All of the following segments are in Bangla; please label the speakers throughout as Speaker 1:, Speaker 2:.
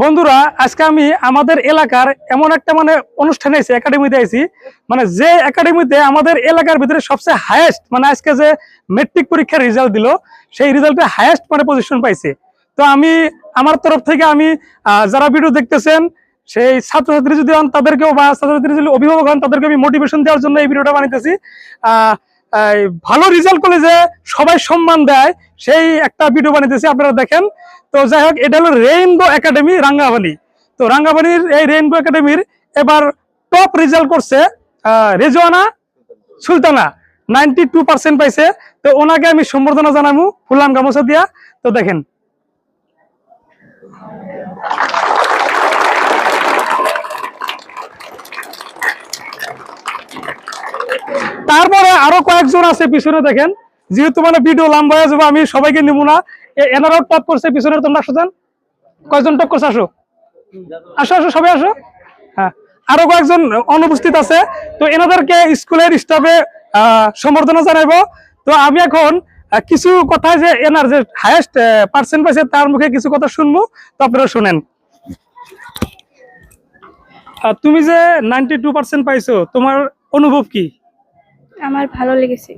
Speaker 1: বন্ধুরা আজকে আমি আমাদের এলাকার এমন একটা মানে অনুষ্ঠানে আছি একাডেমিতে আইছি। মানে যে একাডেমিতে আমাদের এলাকার ভিতরে সবচেয়ে হায়েস্ট মানে আজকে যে মেট্রিক পরীক্ষার রেজাল্ট দিল সেই রেজাল্টে হায়েস্ট মানে পজিশন পাইছে। তো আমি আমার তরফ থেকে আমি যারা ভিডিও দেখতেছেন সেই ছাত্রছাত্রী যদি হন তাদেরকেও বা ছাত্রছাত্রী যদি অভিভাবক হন তাদেরকে আমি মোটিভেশন দেওয়ার জন্য এই ভিডিওটা বানাইতেছি। আহ, ভালো রেজাল্ট করলে যে সবাই সম্মান দেয়, সেই একটা ভিডিও বানিয়েছে, আপনারা দেখেন। তো যাই হোক, এটা হলো রেইনবো একাডেমি রাঙ্গাবালি তো রাঙ্গাবালির এই রেইনবো একাডেমির এবার টপ রেজাল্ট করছে Rezwana Sultana. Ninety two percent পাইছে। তো ওনাকে আমি সম্বর্ধনা জানাব ফুলাম গামোচা দিয়া। তো দেখেন তারপরে আরও কয়েকজন আছে পিছনে দেখেন। যেহেতু মানে ভিডিও লম্বা হয়ে যাবে, আমি সবাইকে নিব না। এনারাও টপ করছে, পিছনে তোমরা আসো যান। কয়জন টপ করছে, আসো। আসো আসো, সবাই আসো। হ্যাঁ আরও কয়েকজন অনুপস্থিত আছে। তো এনাদেরকে স্কুলের স্টাফে সম্বর্ধনা জানাব তো আমি এখন কিছু কথা যে এনার যে হাইয়েস্ট পার্সেন্ট পাইছে তার মুখে কিছু কথা শুনব। তো আপনারা শুনেন। তুমি যে নাইনটি টু পার্সেন্ট পাইছো, তোমার অনুভব কি?
Speaker 2: আমার ভালো লেগেছে।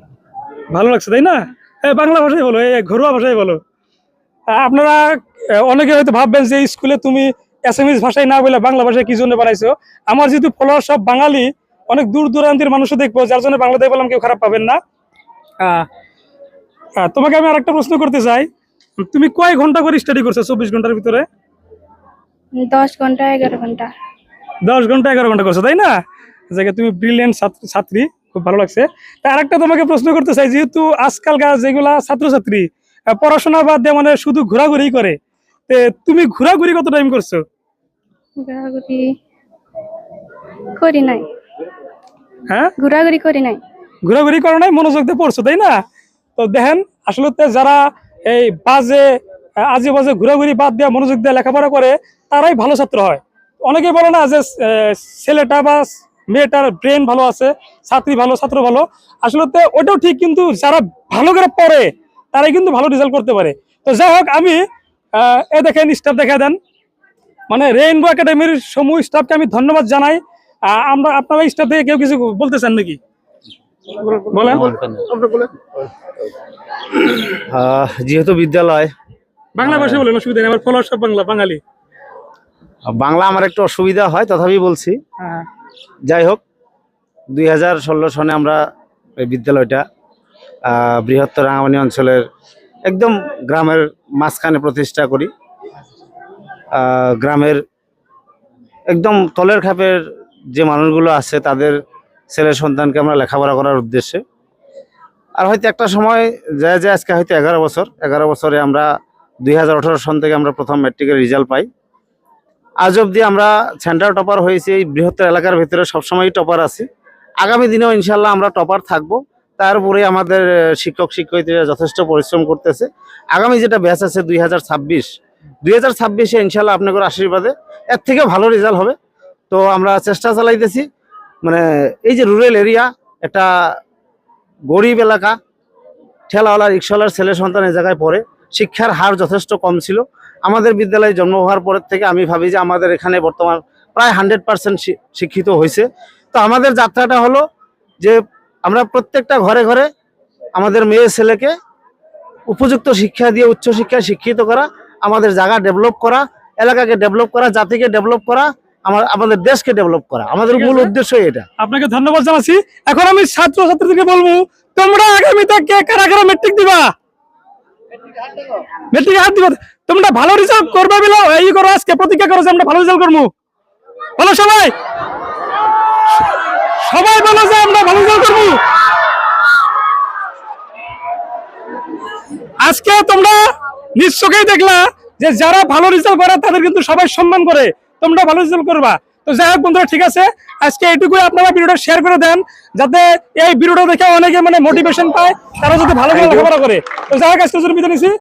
Speaker 1: ভালো লাগছে তাই না? বাংলা ভাষায় বলো ঘরোয়া ভাষায় বলো। আপনারা অনেকে হয়তো ভাববেন যে স্কুলে তুমি এসএমএস ভাষায় না বলে বাংলা ভাষায় কি জন্য বানাইছো? আমার যেহেতু ফলোয়ার সব বাঙালি অনেক দূর দূরান্তের মানুষও দেখব যার জন্য বাংলা দিয়ে বললাম কেউ খারাপ পাবেন না। তোমাকে আমি আরেকটা প্রশ্ন করতে চাই। তুমি কয় ঘণ্টা করে স্টাডি করছ চব্বিশ ঘণ্টার ভিতরে?
Speaker 2: দশ ঘণ্টা এগারো ঘণ্টা।
Speaker 1: দশ ঘণ্টা এগারো ঘণ্টা করছ তাই না? জায়গায় তুমি ব্রিলিয়েন্ট ছাত্রী। খুব ভালো লাগছে। তা আরেকটা তোমাকে প্রশ্ন করতে চাই যেহেতু আজকালকার যেগুলা ছাত্রছাত্রী পড়াশোনা বাদ দিয়ে মানে শুধু ঘোরাঘুরি করে তুমি ঘোরাঘুরি কত টাইম করছ?
Speaker 2: ঘোরাঘুরি করি নাই।
Speaker 1: হ্যাঁ?
Speaker 2: ঘোরাঘুরি করি নাই।
Speaker 1: ঘোরাঘুরি করো নাই মনোযোগ দিয়ে পড়ছো তাই না? তো দেখেন আসলে যারা এই বাজে আজে বাজে ঘোরাঘুরি বাদ দিয়ে মনোযোগ দিয়ে লেখাপড়া করে তারাই ভালো ছাত্র হয়। অনেকে বলে না যে ছেলেটা বা মেয়েটার ব্রেন ভালো আছে ছাত্রী ভালো ছাত্র ভালো। আসলে ওটাও ঠিক কিন্তু যারা ভালো করে পড়ে তারাই কিন্তু ভালো রেজাল্ট করতে পারে। তো যাই হোক আমি এ দেখেন স্টাফ দেখা দেন। মানে রেইনবো একাডেমির সমূহ স্টাফকে আমি ধন্যবাদ জানাই। আমরা আপনারা স্টাফ থেকে কেউ কিছু বলতে চান নাকি? বলেন।
Speaker 3: যেহেতু বিদ্যালয়।
Speaker 1: বাংলা ভাষায় বলেন অসুবিধা নেই আমার ফলোয়ার সব বাংলা বাঙালি।
Speaker 3: বাংলা আমার একটু অসুবিধা হয় তথাপি বলছি।
Speaker 1: হ্যাঁ।
Speaker 3: যাই হোক, দুই হাজার ষোলো সনে আমরা এই বিদ্যালয়টা বৃহত্তর রাঙামানি অঞ্চলের একদম গ্রামের মাঝখানে প্রতিষ্ঠা করি। গ্রামের একদম তলের খাপের যে মানুষগুলো আছে, তাদের ছেলে সন্তানকে আমরা লেখাপড়া করার উদ্দেশ্যে। আর হয়তো একটা সময় যায় যে আজকে হয়তো এগারো বছর, এগারো বছরে আমরা দুই হাজার আঠারো সন থেকে আমরা প্রথম ম্যাট্রিকের রেজাল্ট পাই। আজ অবধি আমরা সেন্টার টপার হয়েছি, এই বৃহত্তর এলাকার ভিতরে সবসময় টপার আছি। আগামী দিনেও ইনশাল্লাহ আমরা টপার থাকব। তারপরে আমাদের শিক্ষক শিক্ষয়িত্রীরা যথেষ্ট পরিশ্রম করতেছে। আগামী যেটা ব্যাচ আছে দুই হাজার ছাব্বিশ, দুই হাজার ছাব্বিশে ইনশাল্লাহ আপনাদের আশীর্বাদে এর থেকে ভালো রেজাল্ট হবে। তো আমরা চেষ্টা চালাইতেছি মানে এই যে রুরাল এরিয়া একটা গরিব এলাকা, ঠেলাওয়ালা, রিক্সাওয়ালার ছেলে সন্তান এ জায়গায় পড়ে, শিক্ষার হার যথেষ্ট কম ছিল। আমাদের বিদ্যালয়ে জন্ম হওয়ার পরের থেকে আমি ভাবি যে আমাদের এখানে বর্তমান প্রায় হান্ড্রেড পার্সেন্ট শিক্ষিত হয়েছে। তো আমাদের যাত্রাটা হলো যে আমরা প্রত্যেকটা ঘরে ঘরে আমাদের মেয়ে ছেলেকে উপযুক্ত শিক্ষা দিয়ে উচ্চ শিক্ষায় শিক্ষিত করা আমাদের জায়গা ডেভেলপ করা এলাকাকে ডেভেলপ করা জাতিকে ডেভেলপ করা আমার আমাদের দেশকে ডেভেলপ করা। আমাদের মূল উদ্দেশ্য এটা।
Speaker 1: আপনাকে ধন্যবাদ জানাচ্ছি। এখন আমি ছাত্র ছাত্রীদেরকে বলব তোমরা আগামীতে কে কারা কারা মেট্রিক দিবা? হাত দিবা। তোমরা ভালো রেজাল্ট করবে এই করো আজকে, প্রতিজ্ঞা করো আমরা ভালো রেজাল্ট করব বলো সবাই। সবাই বলো যে আমরা ভালো রেজাল্ট করব আজকে তোমরা নিশ্চয়ই দেখলা যে যারা ভালো রেজাল্ট করে, তাদের কিন্তু সবাই সম্মান করে। তোমরা ভালো রেজাল্ট করবা। তো যাই হোক বন্ধুরা ঠিক আছে? আজকে এইটুকুই আপনারা ভিডিওটা শেয়ার করে দেন যাতে এই ভিডিওটা দেখে অনেকে মানে মোটিভেশন পায় তারা যাতে ভালো করে লেখাপড়া করে। তো যাই হোক আজকে বিদায় নিছি।